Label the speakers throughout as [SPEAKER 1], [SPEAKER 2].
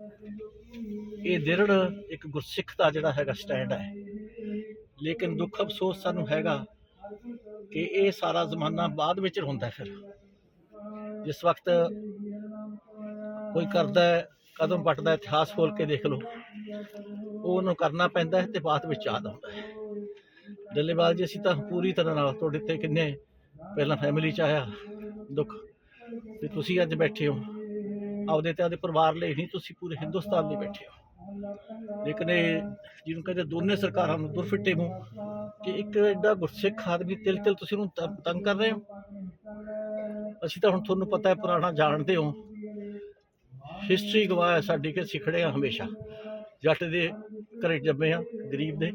[SPEAKER 1] ਇਹ ਦਿਰੜ ਇੱਕ ਗੁਰਸਿੱਖ ਦਾ ਜਿਹੜਾ ਹੈਗਾ ਸਟੈਂਡ ਹੈ। ਲੇਕਿਨ ਦੁੱਖ ਅਫਸੋਸ ਸਾਨੂੰ ਹੈਗਾ ਕਿ ਇਹ ਸਾਰਾ ਜ਼ਮਾਨਾ ਬਾਅਦ ਵਿੱਚ ਹੁੰਦਾ ਫਿਰ। ਜਿਸ ਵਕਤ ਕੋਈ ਕਰਦਾ ਕਦਮ ਪੱਟਦਾ ਇਤਿਹਾਸ ਖੋਲ ਕੇ ਦੇਖ ਲਓ ਉਹਨੂੰ ਕਰਨਾ ਪੈਂਦਾ ਹੈ ਤੇ ਬਾਅਦ ਵਿੱਚ ਯਾਦ ਆਉਂਦਾ ਹੈ। ਡੱਲੇਵਾਲ ਜੀ, ਅਸੀਂ ਤਾਂ ਪੂਰੀ ਤਰ੍ਹਾਂ ਨਾਲ ਤੁਹਾਡੇ ਤੇ ਕਿੰਨੇ ਪਹਿਲਾਂ ਫੈਮਿਲੀ ਚ ਆਇਆ ਦੁੱਖ ਤੇ ਤੁਸੀਂ ਅੱਜ ਬੈਠੇ ਹੋ। ਆਪਦੇ ਤੇ, ਆਪਦੇ ਪਰਿਵਾਰ ਲਈ ਨਹੀਂ, ਤੁਸੀਂ ਪੂਰੇ ਹਿੰਦੁਸਤਾਨ ਲਈ ਬੈਠੇ ਹੋ। ਲੇਕਿਨ ਇਹ ਜਿਹਨੂੰ ਕਹਿੰਦੇ ਦੋਨੇ ਸਰਕਾਰਾਂ ਨੂੰ ਦੁਰਫਿੱਟੇ ਮੂੰਹ ਕਿ ਇੱਕ ਐਡਾ ਗੁਰਸਿੱਖ ਆਦਮੀ ਤਿਲ ਤਿਲ ਤੁਸੀਂ ਉਹਨੂੰ ਤੰਗ ਕਰ ਰਹੇ ਹੋ? ਅਸੀਂ ਤਾਂ ਹੁਣ ਤੁਹਾਨੂੰ ਪਤਾ ਹੈ, ਪੁਰਾਣਾ ਜਾਣਦੇ ਹੋ। ਹਿਸਟਰੀ ਗਵਾਹ ਹੈ ਸਾਡੀ ਕਿ ਸਿਖੜੇ ਆ ਹਮੇਸ਼ਾ। ਜੱਟ ਦੇ ਘਰੇ ਜੰਮੇ ਆ ਗਰੀਬ ਦੇ।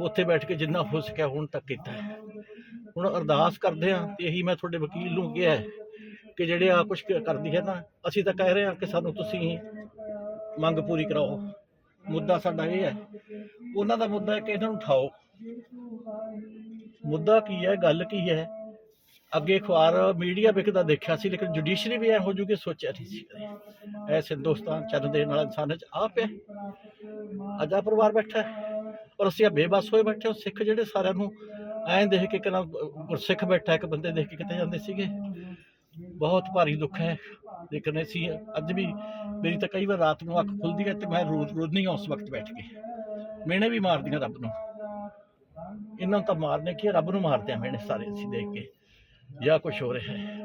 [SPEAKER 1] ਉੱਥੇ ਬੈਠ ਕੇ ਜਿੰਨਾ ਹੋ ਸਕਿਆ ਹੁਣ ਤੱਕ ਕੀਤਾ ਹੈ। ਹੁਣ ਅਰਦਾਸ ਕਰਦੇ ਆ ਤੇ ਇਹੀ ਮੈਂ ਤੁਹਾਡੇ ਵਕੀਲ ਨੂੰ ਕਿਹਾ ਕਿ ਜਿਹੜੇ ਆ ਕੁਝ ਕਰਦੀ ਹੈ ਨਾ ਅਸੀਂ ਤਾਂ ਕਹਿ ਰਹੇ ਹਾਂ ਕਿ ਸਾਨੂੰ ਤੁਸੀਂ ਮੰਗ ਪੂਰੀ ਕਰਾਓ। ਮੁੱਦਾ ਸਾਡਾ ਇਹ ਹੈ, ਉਹਨਾਂ ਦਾ ਮੁੱਦਾ ਹੈ ਕਿ ਇਹਨਾਂ ਨੂੰ ਉਠਾਓ। ਮੁੱਦਾ ਕੀ ਹੈ, ਗੱਲ ਕੀ ਹੈ? ਅੱਗੇ ਅਖਬਾਰ ਮੀਡੀਆ ਵਿਕਦਾ ਦੇਖਿਆ ਸੀ, ਲੇਕਿਨ ਜੁਡੀਸ਼ਰੀ ਵੀ ਐ ਹੋ ਜੂਗੀ ਸੋਚਿਆ ਨਹੀਂ ਸੀ ਕਦੇ। ਹਿੰਦੁਸਤਾਨ ਚੱਲ ਦੇ ਨਾਲ ਇਨਸਾਨ ਚ ਆਪ ਹੈ ਅਜਾ ਪਰਿਵਾਰ ਬੈਠਾ ਔਰ ਅਸੀਂ ਆ ਬੇਬਸ ਹੋਏ ਬੈਠੇ ਹਾਂ, ਸਿੱਖ ਜਿਹੜੇ ਸਾਰਿਆਂ ਨੂੰ ਐਂ ਦੇਖ ਕੇ ਕਿਹਨਾਂ ਗੁਰਸਿੱਖ ਬੈਠਾ ਇੱਕ ਬੰਦੇ ਦੇਖ ਕੇ ਕਿਤੇ ਜਾਂਦੇ ਸੀਗੇ। ਬਹੁਤ ਭਾਰੀ ਦੁੱਖ ਹੈ। ਲੇਕਿਨ ਅਸੀਂ ਅੱਜ ਵੀ ਮੇਰੀ ਤਾਂ ਕਈ ਵਾਰ ਰਾਤ ਨੂੰ ਅੱਖ ਖੁੱਲਦੀ ਹੈ ਤੇ ਮੈਂ ਰੋਜ਼ ਰੋਜ਼ ਨਹੀਂ ਉਸ ਵਕਤ ਬੈਠ ਕੇ। ਮੈਨੇ ਵੀ ਮਾਰਦੀਆਂ ਰੱਬ ਨੂੰ। ਇਹਨਾਂ ਨੂੰ ਤਾਂ ਮਾਰਨੇ ਕੀ ਰੱਬ ਨੂੰ ਮਾਰਦੇ ਆ ਮੈਨੇ ਸਾਰੇ ਅਸੀਂ ਦੇਖ ਕੇ। ਜਾਂ ਕੁਝ ਹੋ ਰਿਹਾ ਹੈ।